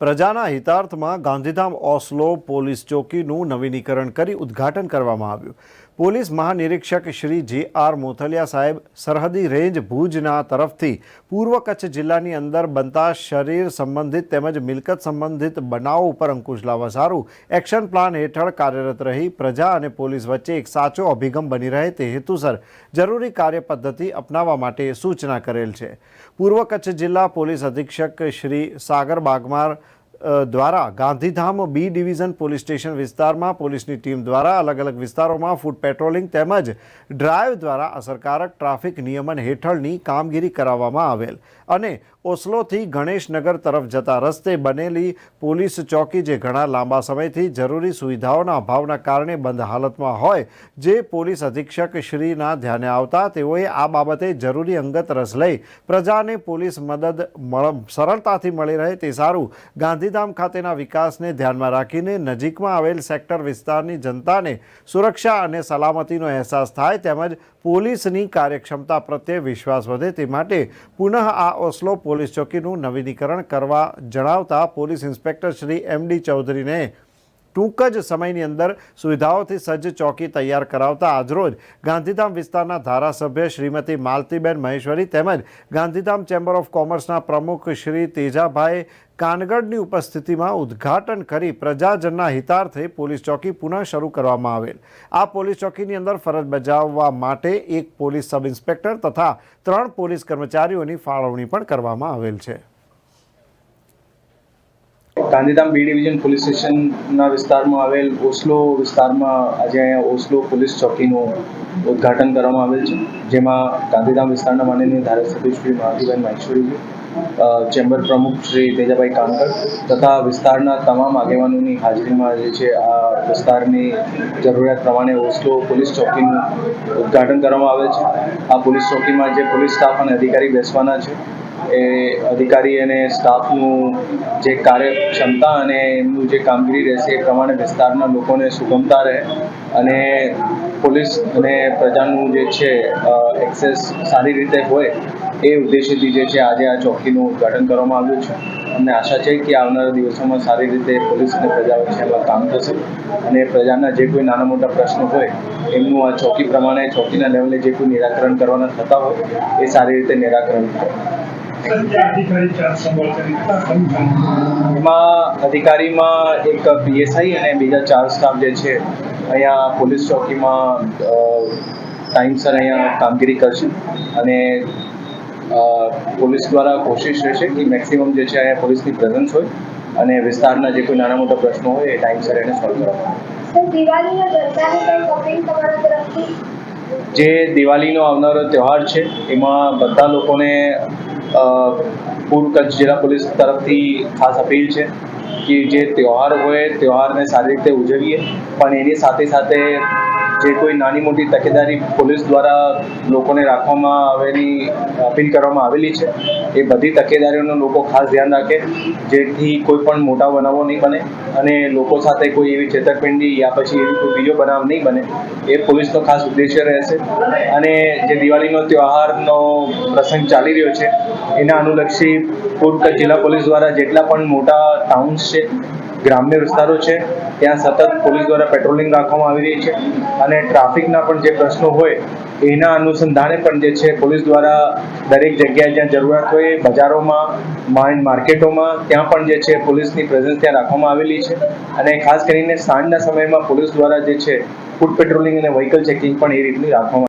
પ્રજાના હિતાર્થમાં Gandhidham Oslo police ચોકીનું નવીનીકરણ કરી ઉદ્ઘાટન કરવામાં આવ્યું. પોલીસ મહાનિરીક્ષક શ્રી જે આર મોથલિયા સાહેબ સરહદી રેન્જ ભુજના તરફથી પૂર્વ કચ્છ જિલ્લાની અંદર બનતા શરીર સંબંધિત તેમજ મિલકત સંબંધિત બનાવો ઉપર અંકુશ લાવવા સારું એક્શન પ્લાન હેઠળ કાર્યરત રહી પ્રજા અને પોલીસ વચ્ચે એક સાચો અભિગમ બની રહે તે હેતુસર જરૂરી કાર્યપદ્ધતિ અપનાવવા માટે સૂચના કરેલ છે. પૂર્વ કચ્છ જિલ્લા પોલીસ અધિક્ષક શ્રી સાગર બાગમાર દ્વારા Gandhidham B division police station વિસ્તારમાં પોલીસની ટીમ દ્વારા અલગ અલગ વિસ્તારોમાં ફૂટ પેટ્રોલિંગ તેમજ ડ્રાઈવ દ્વારા અસરકારક ટ્રાફિક નિયમન હેઠળની કામગીરી કરાવવામાં આવેલ. અને ઓસ્લોથી ગણેશનગર તરફ જતા રસ્તે બનેલી પોલીસ ચોકી જે ઘણા લાંબા સમયથી જરૂરી સુવિધાઓના અભાવના કારણે બંધ હાલતમાં હોય, જે પોલીસ અધિક્ષક શ્રીના ધ્યાને આવતા તેઓએ આ બાબતે જરૂરી અંગત રસ લઈ પ્રજાને પોલીસ મદદ સરળતાથી મળી રહે તે સારું ગાંધીધામ ખાતેના વિકાસને ધ્યાનમાં રાખીને નજીકમાં આવેલ સેક્ટર વિસ્તારની જનતાને સુરક્ષા અને સલામતીનો અહેસાસ થાય તેમજ પોલીસની કાર્યક્ષમતા પ્રત્યે વિશ્વાસ વધે તે માટે પુનઃ આ ઓસ્લો પોલીસ ચોકીનું નવીનીકરણ કરવા જણાવતા police inspector Shri M D ચૌધરીને ટૂંક જ સમયની અંદર સુવિધાઓથી સજ્જ ચોકી તૈયાર કરાવતા આજરોજ ગાંધીધામ વિસ્તારના ધારાસભ્ય શ્રીમતી માલતીબેન મહેશ્વરી તેમજ ગાંધીધામ ચેમ્બર ઓફ કોમર્સના પ્રમુખ શ્રી તેજાભાઈ કાનગડની ઉપસ્થિતિમાં ઉદ્ઘાટન કરી પ્રજાજનના હિતાર્થે પોલીસ ચોકી પુનઃ શરૂ કરવામાં આવેલ. આ પોલીસ ચોકીની અંદર ફરજ બજાવવા માટે એક પોલીસ સબ ઇન્સ્પેક્ટર તથા ત્રણ પોલીસ કર્મચારીઓની ફાળવણી પણ કરવામાં આવેલ છે. ગાંધીધામ બી ડિવિઝન પોલીસ સ્ટેશનના વિસ્તારમાં આવેલ ઓસ્લો વિસ્તારમાં આજે અહીંયા ઓસ્લો પોલીસ ચોકીનું ઉદ્ઘાટન કરવામાં આવેલ છે. જેમાં ગાંધીધામ વિસ્તારના માનનીય ધારાસભ્ય શ્રી મહાજીભાઈ મહેશ્વરીજી ચેમ્બર પ્રમુખ શ્રી તેજાભાઈ કાનકર તથા વિસ્તારના તમામ આગેવાનોની હાજરીમાં જે છે આ વિસ્તારની જરૂરિયાત પ્રમાણે ઓસ્લો પોલીસ ચોકીનું ઉદ્ઘાટન કરવામાં આવેલ છે. આ પોલીસ ચોકીમાં જે પોલીસ સ્ટાફ અને અધિકારી બેસવાના છે એ અધિકારી અને સ્ટાફનું જે કાર્યક્ષમતા અને એમનું જે કામગીરી રહેશે એ પ્રમાણે વિસ્તારના લોકોને સુગમતા રહે અને પોલીસ અને પ્રજાનું જે છે એક્સેસ સારી રીતે હોય એ ઉદ્દેશ્યથી જે છે, આજે આ ચોકીનું ઉદ્ઘાટન કરવામાં આવ્યું છે. અમને આશા છે કે આવનારા દિવસોમાં સારી રીતે પોલીસ અને પ્રજા વચ્ચે કામ થશે અને પ્રજાના જે કોઈ નાના મોટા પ્રશ્નો હોય, એમનું આ ચોકી પ્રમાણે ચોકીના લેવલે જે કોઈ નિરાકરણ કરવાના થતા હોય, એ સારી રીતે નિરાકરણ થાય. એમાં અધિકારીમાં એક પીએસઆઈ અને બીજા ચાર સ્ટાફ જે છે અહીંયા પોલીસ ચોકીમાં ટાઈમસર અહીંયા કામગીરી કરશે અને પોલીસ દ્વારા કોશિશ રહેશે કે મેક્સિમમ જે છે અહીંયા પોલીસની પ્રેઝન્સ હોય અને વિસ્તારના જે કોઈ નાના મોટા પ્રશ્નો હોય એ ટાઈમસર એને સોલ્વ કરવામાં જે દિવાળીનો આવનારો તહેવાર છે એમાં બધા લોકોને પૂર્વ કચ્છ જિલ્લા પોલીસ તરફથી ખાસ અપીલ છે કે જે તહેવાર હોય, તહેવારને સારી રીતે ઉજવીએ. પણ એની સાથે સાથે જે કોઈ નાની મોટી તકેદારી પોલીસ દ્વારા લોકોને રાખવામાં આવેલી, અપીલ કરવામાં આવેલી છે, એ બધી તકેદારીઓનું લોકો ખાસ ધ્યાન રાખે, જેથી કોઈ પણ મોટા બનાવો નહીં બને અને લોકો સાથે કોઈ એવી છેતરપિંડી યા પછી એવી કોઈ બીજો બનાવ નહીં બને, એ પોલીસનો ખાસ ઉદ્દેશ્ય રહેશે. અને જે દિવાળીનો તહેવારનો પ્રસંગ ચાલી રહ્યો છે, એના અનુલક્ષી પૂર્વ જિલ્લા પોલીસ દ્વારા જેટલા પણ મોટા ટાઉન્સ છે ગ્રામ્ય વિસ્તારો છે, ત્યાં સતત પોલીસ દ્વારા પેટ્રોલિંગ રાખવામાં આવી રહી છે અને ટ્રાફિકના પણ જે પ્રશ્નો હોય, એના અનુસંધાને પણ જે છે, પોલીસ દ્વારા દરેક જગ્યાએ જ્યાં જરૂરિયાત હોય, બજારોમાં માઇન્ડ માર્કેટોમાં, ત્યાં પણ જે છે, પોલીસની પ્રેઝન્સ ત્યાં રાખવામાં આવેલી છે અને ખાસ કરીને સાંજના સમયમાં પોલીસ દ્વારા જે છે ફૂડ પેટ્રોલિંગ અને વ્હીકલ ચેકિંગ પણ એ રીતની રાખવામાં